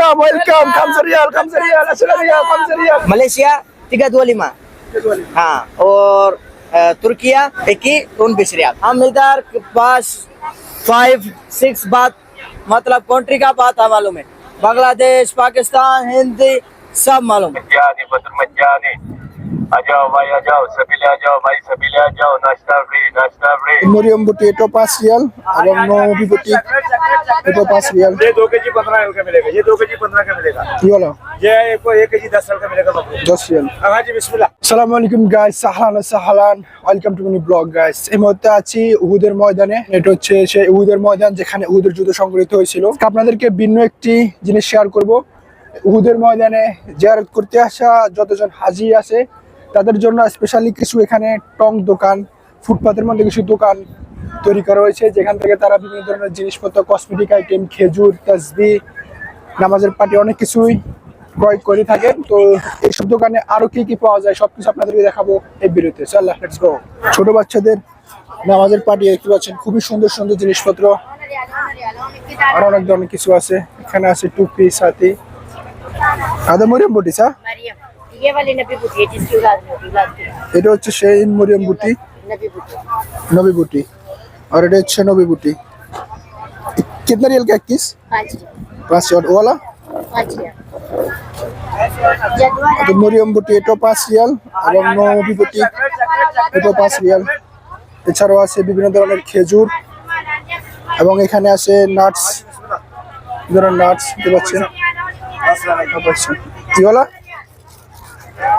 welcome, welcome. Kamsa Riyal, Kamsa Riyal, Asra Riyal, Kamsa Riyal. Malaysia 325. ہاں اور ترکیہ اکی انبیس ریال ہم مقدار پاس فائیو سکس بات مطلب کنٹری کا بات ہے معلوم ہے بنگلہ دیش پاکستان ہندی سب معلوم ہے सब मालूम है मज्जानी बदर मज्जानी आ जाओ भाई आ जाओ सभी ले आ जाओ भाई सभी ले आ जाओ नाश्ता फ्री नाश्ता फ्री মরিয়ম বুটি এটো পাঁচ রিয়াল এবং নবী বুটি এটো পাঁচ রিয়াল ये दो के जी पंद्रह का मिलेगा ये दो के जी पंद्रह का मिलेगा কি হলো ये एक एक के जी दस साल का मिलेगा बाबू দশ রিয়াল हाँ जी बिस्मिल्लाह সালামু আলাইকুম গাইস সাহালান সাহালান welcome to mini vlog guys এই মুহূর্তে আছি উহুদের ময়দানে এটা হচ্ছে সেই উহুদের ময়দান যেখানে উহুদের যুদ্ধ সংঘটিত হয়েছিল আপনাদেরকে ভিন্ন একটি জিনিস শেয়ার করব উহুদের ময়দানে জিয়ারত করতে আসা যতজন হাজি আছে তাদের জন্য স্পেশালি কিছু এখানে টং দোকান, ফুটপাতের মধ্যে কিছু দোকান তৈরি করা হয়েছে, যেখান থেকে তারা বিভিন্ন ধরনের জিনিসপত্র কসমেটিক আইটেম খেজুর তাসবি নামাজের পাটি অনেক কিছুই ক্রয় করে থাকেন। তো এইসব দোকানে আরও কি কি পাওয়া যায় সবকিছু আপনাদেরকে দেখাবো এই গো ছোট বাচ্চাদের নামাজের পাটি দেখতে পাচ্ছেন, খুবই সুন্দর সুন্দর জিনিসপত্র। আর অনেক ধরনের কিছু আছে, এখানে আছে টুপি সাথী আদা মরিয়ম। বুটি সা मरियम ये वाली नबी बुटी है जिसकी औलाद में होगी, औलाद की এটা হচ্ছে সেই মরিয়ম বুটি नबी बुटी নবী বুটি আর এটা হচ্ছে নবী বুটি कितना रियल का इक्कीस पाँच पाँच और वाला पाँच जदवा তো মরিয়ম বুটি এটাও পাঁচ রিয়াল এবং নবী বুটি এটাও পাঁচ রিয়াল এছাড়াও আছে বিভিন্ন ধরনের খেজুর এবং এখানে আছে নাটস ধরনের নাটস দেখতে পাচ্ছেন দেখতে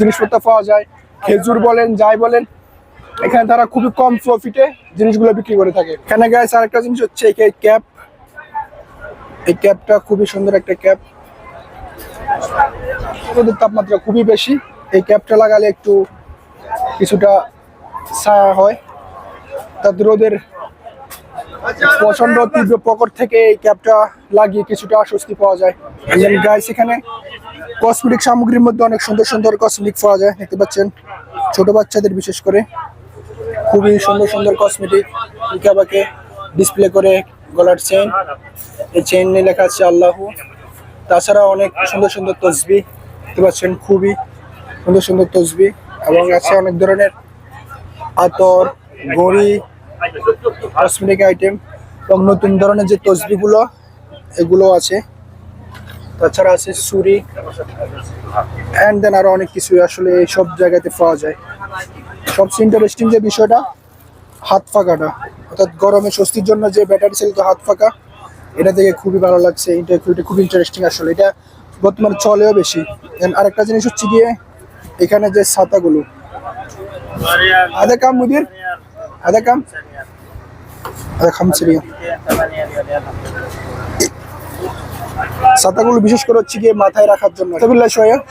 জিনিসপত্র পাওয়া যায় খেজুর বলেন যাই বলেন এখানে তারা খুবই কম প্রফিটে জিনিসগুলো বিক্রি করে থাকে। এখানে গাইস আরেকটা জিনিস হচ্ছে এই ক্যাপ এই ক্যাপটা খুবই সুন্দর একটা ক্যাপ রোদের তাপমাত্রা খুবই বেশি। এই ক্যাপটা লাগালে একটু কিছুটা ছায়া হয়। তাতে রোদের প্রচণ্ড তীব্র প্রকট থেকে এই ক্যাপটা লাগিয়ে কিছুটা স্বস্তি পাওয়া যায়। গাইস এখানে কসমেটিক সামগ্রীর মধ্যে অনেক সুন্দর সুন্দর কসমেটিক পাওয়া যায়, দেখতে পাচ্ছেন। ছোট বাচ্চাদের বিশেষ করে। খুবই সুন্দর সুন্দর কসমেটিক ইকাবাকে ডিসপ্লে করে গলার চেন এই চেন নিয়ে লেখা আছে আল্লাহ। তাছাড়া অনেক সুন্দর সুন্দর তসবি, দেখতে পাচ্ছেন, খুবই সুন্দর সুন্দর তসবি। এবং আছে অনেক ধরনের আতর, গড়ি কসমেটিক আইটেম এবং নতুন ধরনের যে তসবিগুলো, এগুলো আছে। তাছাড়া আছে সুরি। অ্যান্ড দেন আরও অনেক কিছু আসলে সব জায়গাতে পাওয়া যায়। সবচেয়ে ইন্টারেস্টিং যে বিষয়টা, হাত ফাঁকাটা। অর্থাৎ গরমে স্বস্তির জন্য যে ব্যাটারি চালিত হাত ফাঁকা, এটা দেখে খুবই ভালো লাগছে, এটা খুব ইন্টারেস্টিং আসলে। এটা বর্তমানে চলেও বেশি। আরেকটা জিনিস হচ্ছে গিয়ে এখানে যে ছাতাগুলো। আধা কাম মুদির, আধা কাম ছাতাগুলো বিশেষ করে হচ্ছে গিয়ে মাথায় রাখার জন্য।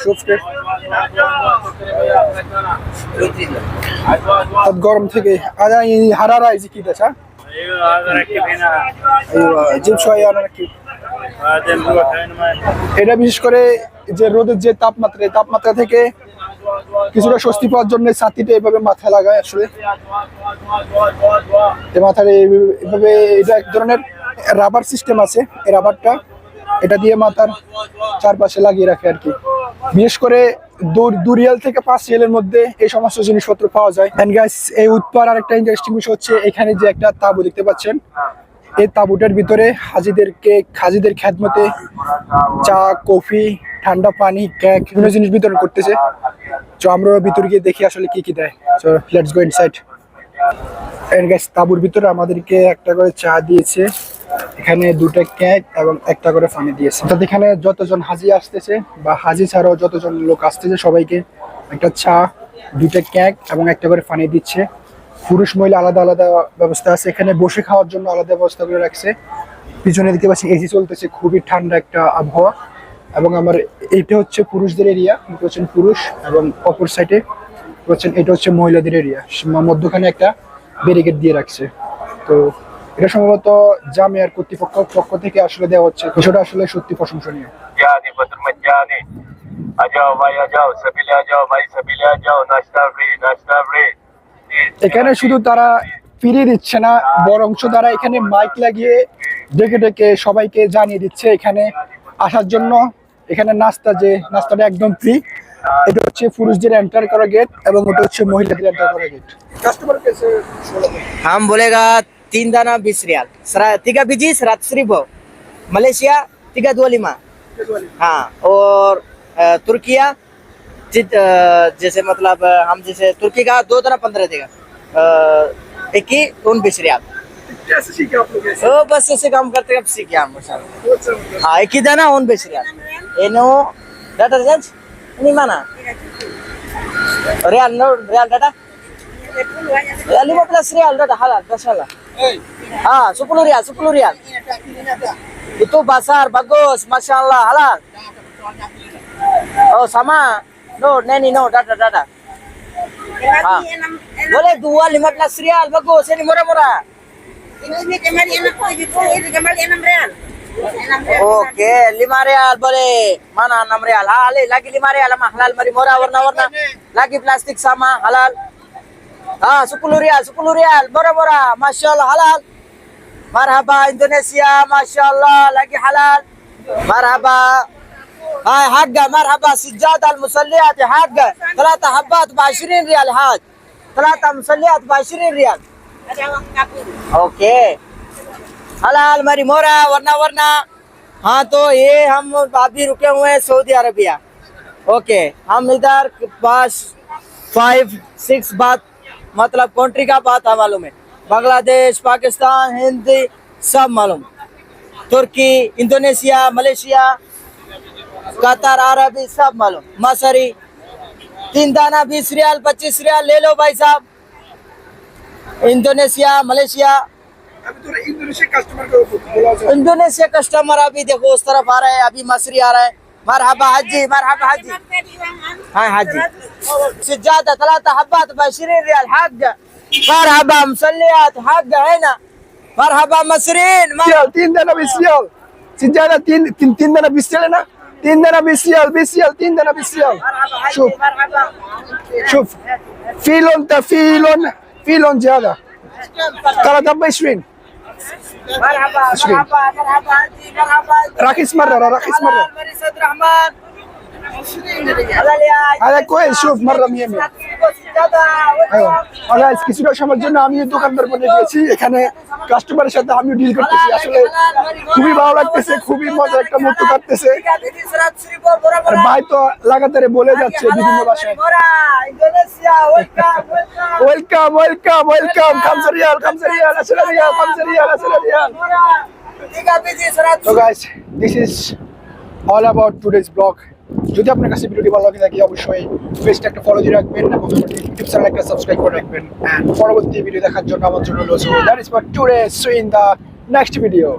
শুফটে গরম থেকে এই হারারা এই যে কি? দেশা এটা বিশেষ করে যে রোদের যে তাপমাত্রা তাপমাত্রা থেকে কিছুটা স্বস্তি পাওয়ার জন্য ছাতিটা এভাবে মাথায় লাগায় আসলে। মাথার এই- এভাবে এটা এক ধরনের রাবার সিস্টেম আছে, এই রাবারটা এটা দিয়ে মাথার চারপাশে লাগিয়ে রাখে আর কি। বিশেষ করে দু- দু রিয়াল থেকে পাঁচ রিয়ালের মধ্যে এই সমস্ত জিনিসপত্র পাওয়া যায়। এন্ড গাইস এই উৎপার আরেকটা ইন্টারেস্টিং বিষয় হচ্ছে এখানে যে একটা তাঁবু দেখতে পাচ্ছেন। এই তাঁবুটার ভিতরে হাজিদেরকে, হাজিদের খ্যাতমতে চা, কফি, ঠান্ডা পানি কেক বিভিন্ন জিনিস বিতরণ করতেছে। তো আমরা ভিতরে গিয়ে দেখি আসলে কি কি দেয়। তো লেটস গো ইনসাইড গাইস তাঁবুর ভিতরে আমাদেরকে একটা করে চা দিয়েছে। এখানে দুটো কেক এবং একটা করে পানি দিয়েছে। অর্থাৎ এখানে যতজন হাজি আসতেছে বা হাজি ছাড়াও যতজন লোক আসতেছে সবাইকে একটা চা, দুটো কেক এবং একটা করে পানি দিচ্ছে। পুরুষ মহিলা আলাদা আলাদা ব্যবস্থা আছে। এখানে বসে খাওয়ার জন্য আলাদা ব্যবস্থা করে রাখছে। পিছনে দিকে পাচ্ছি এসি চলতেছে, খুবই ঠান্ডা একটা আবহাওয়া। এবং আমার এটা হচ্ছে পুরুষদের এরিয়া হচ্ছেন পুরুষ এবং অপর সাইডে হচ্ছেন, এটা হচ্ছে মহিলাদের এরিয়া মধ্যখানে একটা ব্যারিকেড দিয়ে রাখছে। তো এটা সম্ভবত জামিয়ার কর্তৃপক্ষ পক্ষ থেকে আসলে দেওয়া হচ্ছে। বিষয়টা আসলে সত্যি প্রশংসনীয়। আজাও ভাই আজাও সাবিলে আজাও ভাই, সাবিলে আজাও নাস্তা ফ্রি নাস্তা ফ্রি এখানে শুধু তারা ফিরিয়ে দিচ্ছে না বরঞ্চ তারা এখানে মাইক লাগিয়ে ডেকে ডেকে সবাইকে জানিয়ে দিচ্ছে এখানে আসার জন্য এখানে নাস্তা যে নাস্তাটা একদম ফ্রি এটা হচ্ছে পুরুষদের এন্টার করা গেট এবং ওটা হচ্ছে মহিলাদের এন্টার করা গেট কাস্টমার কাছে हम बोलेगा तीन दाना बीस रियाल सरा- तिका बीजी सरात शरीफ हो मलेशिया तिका दुआलिमा हाँ और अ, तुर्किया जित- अ, जैसे मतलब अ, हम जैसे तुर्की का दो दाना पंद्रह देगा अ, एक ही उन बीस रियाल कैसे सीखे आप लोग ऐसे तो बस ऐसे काम करते करते सीख गया हम माशाल्लाह हाँ एक ही दाना उन बीस रियाल एनो data recharge ini mana real no real data Ya 15 rial udah halal, masalah. Ah, 10 rial, 10 rial. Itu pasar bagus, masya Allah halal. Oh sama, No, neni, no, dada, dada. Ah. Boleh dua lima belas real, bagus, ini murah-murah. Ini kembali enam ini kembali enam oh, real. Oke, lima real boleh. Mana enam real? Halal, lagi lima real, mah halal, mari murah warna-warna. Lagi plastik sama halal. Ah, sepuluh real, sepuluh real, murah-murah. Masya Allah halal. Marhaba Indonesia, Masya Allah, lagi halal. Marhaba. هاي حقه مرحبا سجاد المصليات حقه ثلاثة حبات ب 20 ريال، حاج. ثلاثة مصليات ب 20 ريال. اوكے ہلا مري مورا، ورنا ورنا. ہاں تو یہ ہم ابھی رکے ہوئے ہیں سعودی عربیہ. اوکے، ہم ادھر پاس فائیو سکس بات مطلب کنٹری کا بات ہے معلوم ہے. بنگلہ دیش پاکستان ہندی سب معلوم. ترکی، انڈونیشیا، ملیشیا قطر عربی سب معلوم مصری تین دانہ بیس ریال پچیس ریال لے لو بھائی صاحب انڈونیشیا ملیشیا انڈونیشیا کسٹمر ابھی دیکھو اس طرف آ رہا ہے ابھی مصری آ رہا ہے مرحبا حجی مرحبا حجی ہاں حجی سجاد اطلاعات حبات بعشرين ریال حق مرحبا مسلیات حق ہے نا مرحبا مصريين مرحبا تين دانا بسيال سجادة تين تين دانا ہے نا তিন দানা বিশ Real বিশ Real তিন দানা বিশ Real مرحبا حجي شوف. مرحبا شوف في لون ده في لون في لون زياده ترى ده 20 مرحبا عشرين. مرحبا مرحبا حجي مرحبا رخيص مره رخيص مره আরে কই শুভ মারলাম ইয়ে গাইস কিছুটা সময়ের জন্য আমি দোকানদার বনে গেছি এখানে কাস্টমারের সাথে আমিও ডিল করতেছি। আসলে খুবই ভালো লাগতেছে খুবই মজা একটা মতো কাটতেছে। আর ভাই তো লাগাতারে বলে যাচ্ছে বিভিন্ন ওয়েলকাম ওয়েলকাম ওয়েলকাম খামসারিয়াল খামসারিয়াল আসলারিয়াল খামসারিয়াল আসলারিয়াল So guys, this is all about today's blog. যদি আপনার কাছে ভিডিওটি ভালো লাগে থাকে অবশ্যই পেজটা একটা ফলো দিয়ে রাখবেন এবং ইউটিউব চ্যানেল একটা সাবস্ক্রাইব করে রাখবেন। পরবর্তী ভিডিও দেখার জন্য আমার জন্য রয়েছে that is for today in the next video